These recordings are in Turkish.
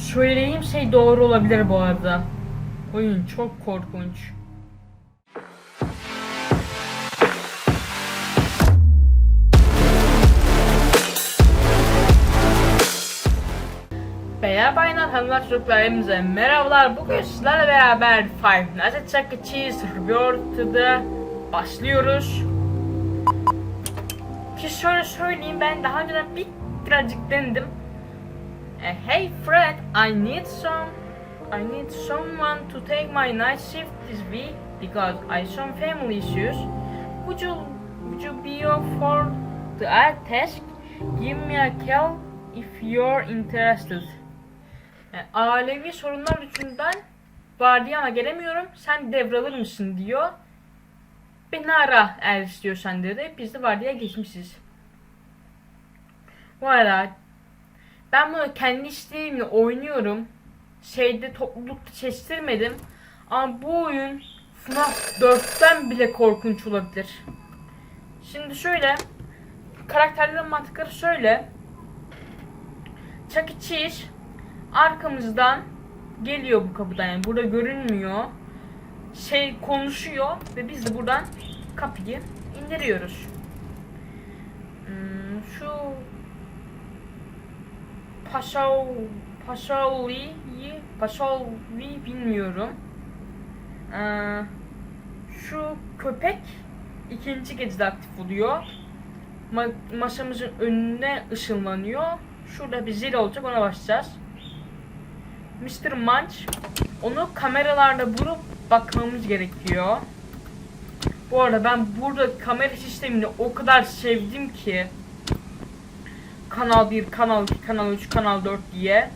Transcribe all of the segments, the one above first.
Söyleyeyim şey doğru olabilir bu arada. Oyun çok korkunç. Beyler bayanlar hanımlar çocuklar hepinize merhabalar. Bugün sizlerle beraber Five Nights at Chuck E. Rebirth'da başlıyoruz. Bir şey şöyle söyleyeyim ben daha önceden bir birazcık denedim. Eh, hey Fred, I need some I need someone to take my night shift this week because I some family issues. Would you would you be up for the task? Give me a call if you're interested. Yani ailevi sorunlar yüzünden vardiyama gelemiyorum. Sen devralır mısın diyor. Beni ara eğer istiyorsan dedi. Biz de vardiya geçmişiz. Arada ben bunu kendi isteğimle oynuyorum. Şeyde toplulukta çektirmedim. Ama bu oyun FNAF 4'ten bile korkunç olabilir. Şimdi şöyle karakterlerin mantıkları şöyle. Chuck E. Cheese arkamızdan geliyor bu kapıdan yani burada görünmüyor. Şey konuşuyor ve biz de buradan kapıyı indiriyoruz. Hmm, şu Paşav Paşavi'yi Paşavi bilmiyorum. Ee, şu köpek ikinci gecede aktif oluyor. Ma- masamızın önüne ışınlanıyor. Şurada bir zil olacak ona başlayacağız. Mr. Munch onu kameralarda vurup bakmamız gerekiyor. Bu arada ben burada kamera sistemini o kadar sevdim ki Kanal 1, Kanal 2, Kanal 3, Kanal 4 diye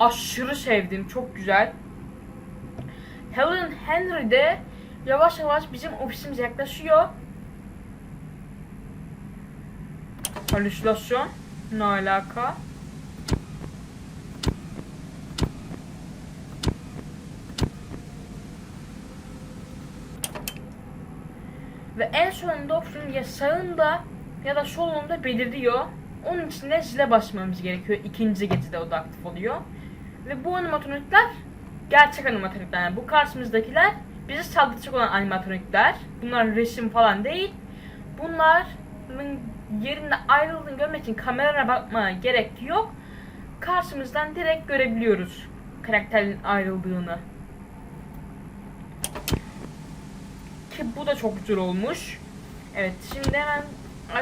aşırı sevdim. Çok güzel. Helen Henry de yavaş yavaş bizim ofisimize yaklaşıyor. Halüsinasyon. Ne alaka? Ve en sonunda opsiyonun ya sağında ya da solunda belirliyor. Onun için de zile basmamız gerekiyor. İkinci gecede o da aktif oluyor. Ve bu animatronikler gerçek animatronikler. Yani bu karşımızdakiler bizi saldıracak olan animatronikler. Bunlar resim falan değil. Bunların yerinde ayrıldığını görmek için kameraya bakmaya gerek yok. Karşımızdan direkt görebiliyoruz karakterin ayrıldığını. Ki bu da çok güzel olmuş. Evet şimdi hemen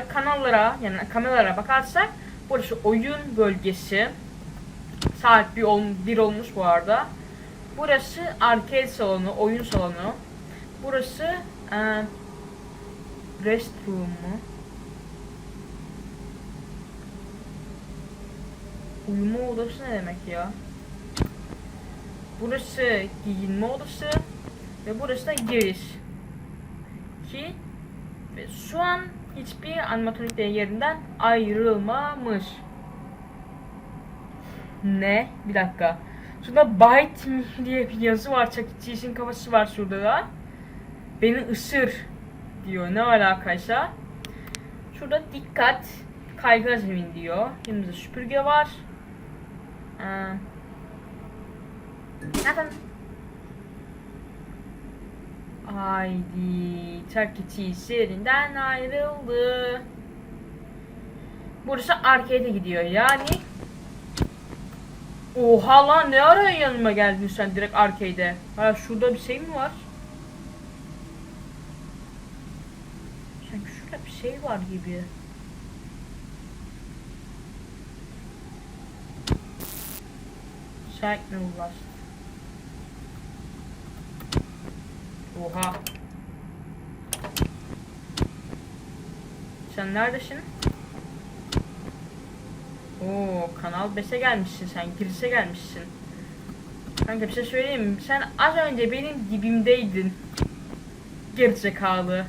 kanallara yani kameralara bakarsak burası oyun bölgesi. Saat bir, ol, bir olmuş bu arada. Burası arcade salonu, oyun salonu. Burası e, restroom mu? Uyuma odası ne demek ya? Burası giyinme odası ve burası da giriş. Ki ve şu an hiçbir animatronik de yerinden ayrılmamış. Ne? Bir dakika. Şurada bite diye bir yazı var. Çakıcı kafası var şurada da. Beni ısır diyor. Ne alakaysa. Şurada dikkat. Kaygı zemin diyor. Yanımızda süpürge var. Ee. Haydi. Çakıcı serinden ayrıldı. Burası arcade'e gidiyor yani. Oha lan ne ara yanıma geldin sen direkt arcade'e? Ha şurada bir şey mi var? Sanki şurada bir şey var gibi. Signal Blast. Oha. Sen neredesin? Oo, Kanal 5'e gelmişsin sen, girişe gelmişsin. Kanka bir şey söyleyeyim mi? Sen az önce benim dibimdeydin. Gerizekalı.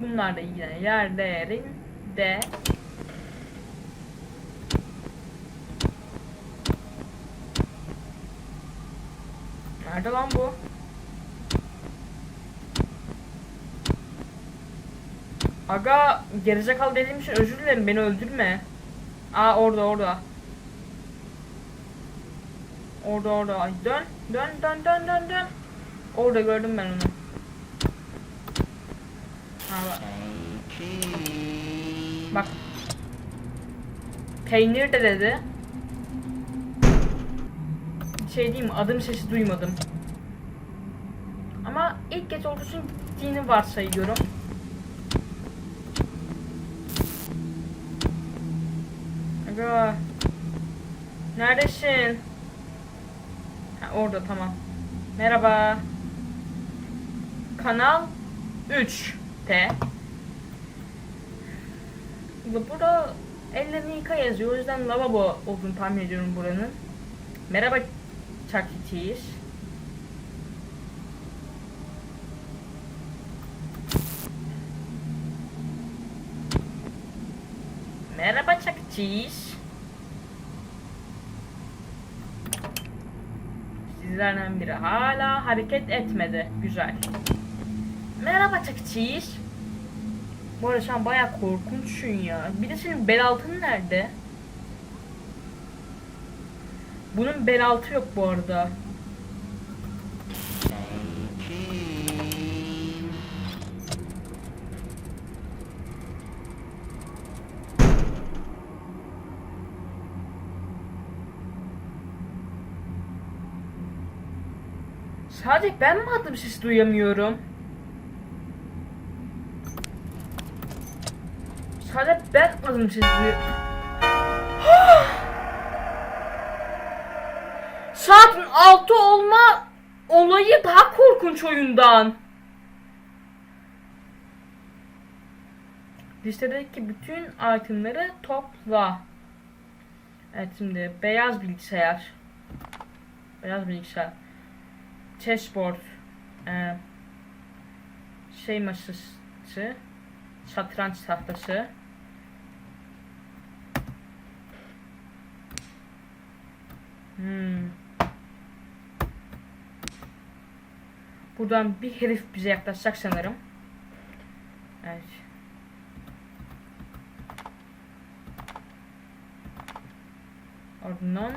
Bunlar da yine yerlerinde. Nerede lan bu? Aga gerizekalı dediğim için özür dilerim beni öldürme. Aa orada orada. Orada orada. Ay, dön. Dön dön dön dön dön. Orada gördüm ben onu. Ha, bak. Bak. Peynir de dedi. Şey diyeyim? Adım sesi duymadım. Ama ilk geç olduğu için gittiğini varsayıyorum. Aga. Neredesin? Ha, orada tamam. Merhaba. Kanal 3 T. Bu- Burada ellerini yıka yazıyor. O yüzden lavabo olduğunu tahmin ediyorum buranın. Merhaba Cheese. Merhaba. Cheese. Sizlerden biri hala hareket etmedi. Güzel. Merhaba. Cheese. Bu arada şu an baya korkunçsun ya. Bir de senin bel altın nerede? Bunun bel altı yok bu arada. Sadece ben mi adım sesi duyamıyorum? Sadece ben adım sesi duyuyorum. Saatin 6 olma olayı daha korkunç oyundan. Listedeki bütün itemleri topla. Evet şimdi beyaz bilgisayar. Beyaz bilgisayar. Chessboard. Ee, şey masası. Satranç tahtası. Hmm. Buradan bir herif bize yaklaşacak sanırım. Evet. Ardından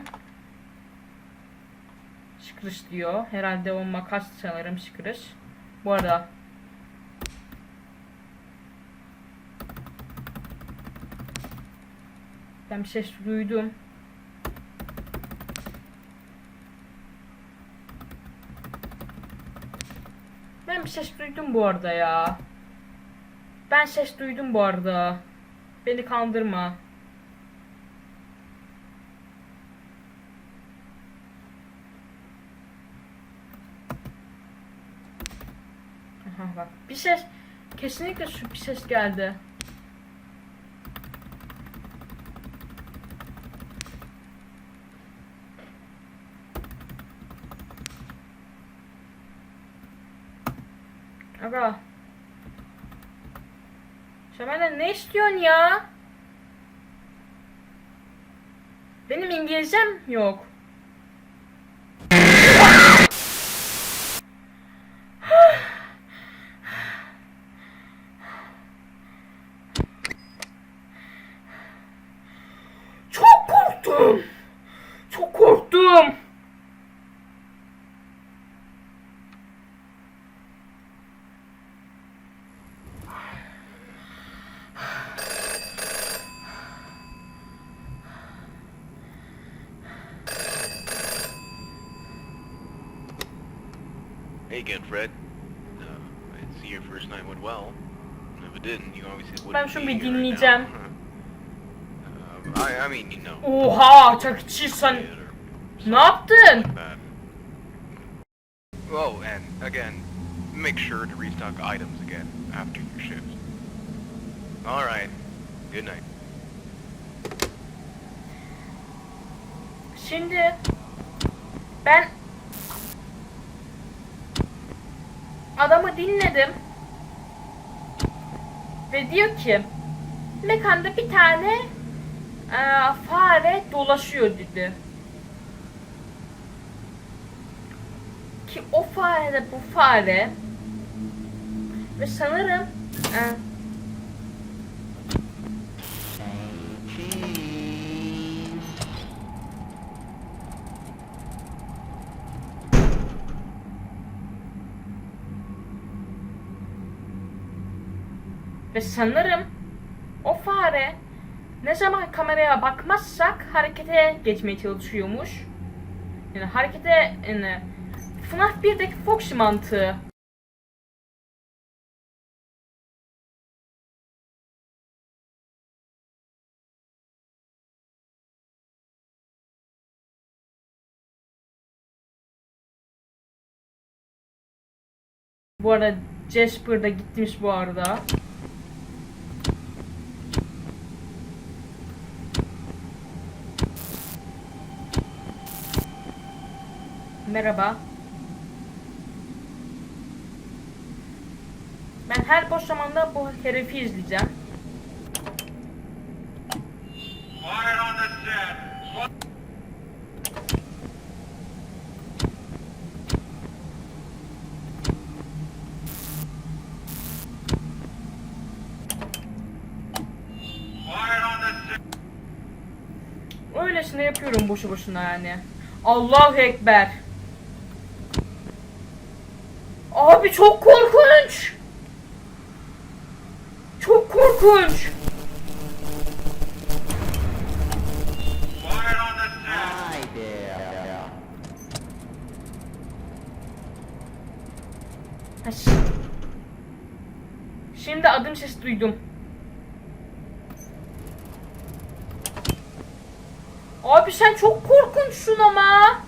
Şıkırış diyor. Herhalde o makas sanırım şıkırış. Bu arada ben bir ses duydum. Ben bir ses duydum bu arada ya. Ben ses duydum bu arada. Beni kandırma. Aha bak. Bir ses kesinlikle şu bir ses geldi. Aga. Benden ne istiyorsun ya? Benim İngilizcem yok. Çok korktum. Çok korktum. Hey again, Fred. Uh, I see your first night went well. If it didn't, you obviously wouldn't Ben şunu bir dinleyeceğim. Uh, I, I mean, you know. Oha çakıcı sen ne yaptın? Oh, and again, make sure to restock items again after your shift. All right. Good night. Şimdi ben adamı dinledim ve diyor ki mekanda bir tane eee, fare dolaşıyor dedi. Ki o fare bu fare ve sanırım eee, Ve sanırım o fare ne zaman kameraya bakmazsak harekete geçmeye çalışıyormuş. Yani harekete yani FNAF 1'deki Foxy mantığı. Bu arada Jasper da gitmiş bu arada. Merhaba. Ben her boş zamanda bu herifi izleyeceğim. Öylesine yapıyorum boşu boşuna yani. Allahu Ekber. Abi çok korkunç. Çok korkunç. Şimdi adım sesi duydum. Abi sen çok korkunçsun ama.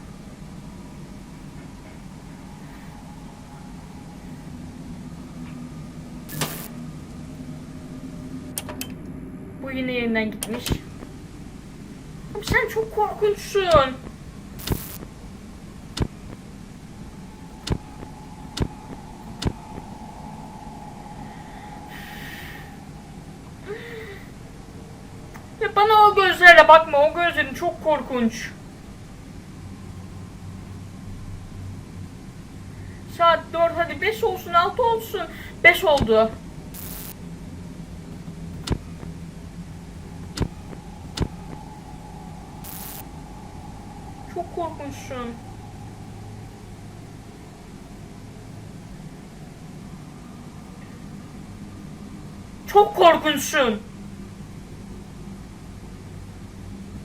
Yerinden gitmiş. Abi sen çok korkunçsun. Ya bana o gözlerle bakma. O gözlerin çok korkunç. Saat 4 hadi 5 olsun 6 olsun. 5 oldu. Çok korkunçsun. Çok korkunçsun.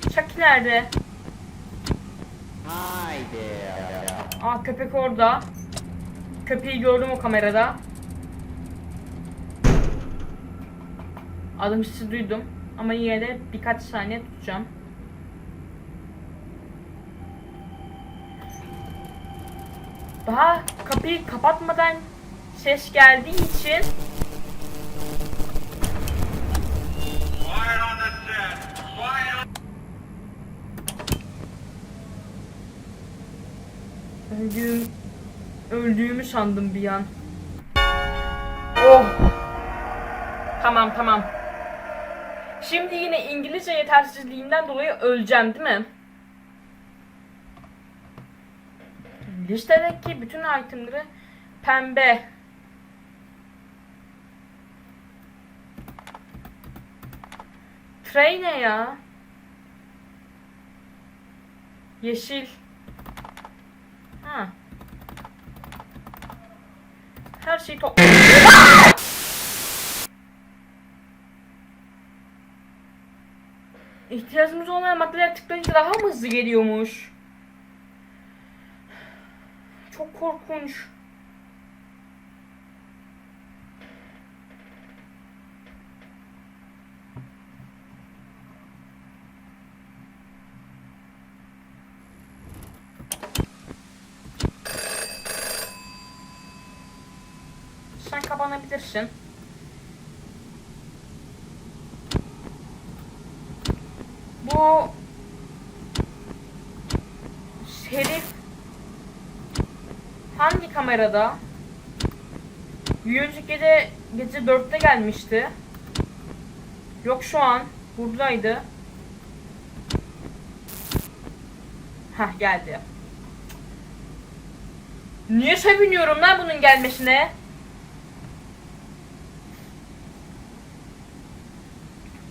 Chucky nerede? Aa köpek orada. Köpeği gördüm o kamerada. Adım sizi duydum. Ama yine de birkaç saniye tutacağım. Daha kapıyı kapatmadan ses geldiği için Öldüğüm, öldüğümü sandım bir an. Oh. Tamam tamam. Şimdi yine İngilizce yetersizliğimden dolayı öleceğim değil mi? Listedeki bütün itemleri pembe. Trey ne ya? Yeşil. Ha. Her şeyi top... İhtiyacımız olmayan maddeler tıklayınca daha mı hızlı geliyormuş? Çok korkunç. Sen kapanabilirsin. Bu hangi kamerada? Bir önceki gece, gece 4'te gelmişti. Yok şu an. Buradaydı. Hah geldi. Niye seviniyorum lan bunun gelmesine?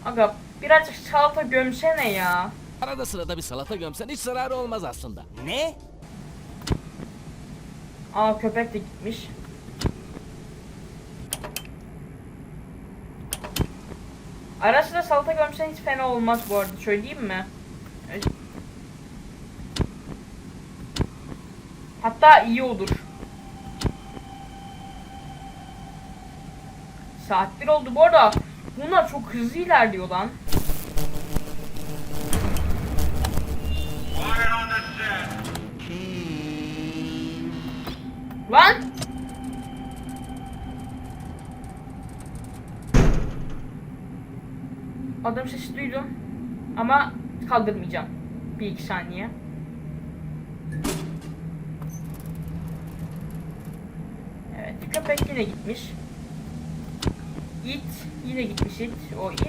Aga birazcık salata gömsene ya. Arada sırada bir salata gömsen hiç zararı olmaz aslında. Ne? Aa köpek de gitmiş. Ara sıra salata gömsen hiç fena olmaz bu arada söyleyeyim mi? Hatta iyi olur. Saat 1 oldu bu arada. Bunlar çok hızlı ilerliyor lan. Lan! Adım sesi duydum. Ama kaldırmayacağım. Bir iki saniye. Evet, köpek yine gitmiş. İt, yine gitmiş it. O it.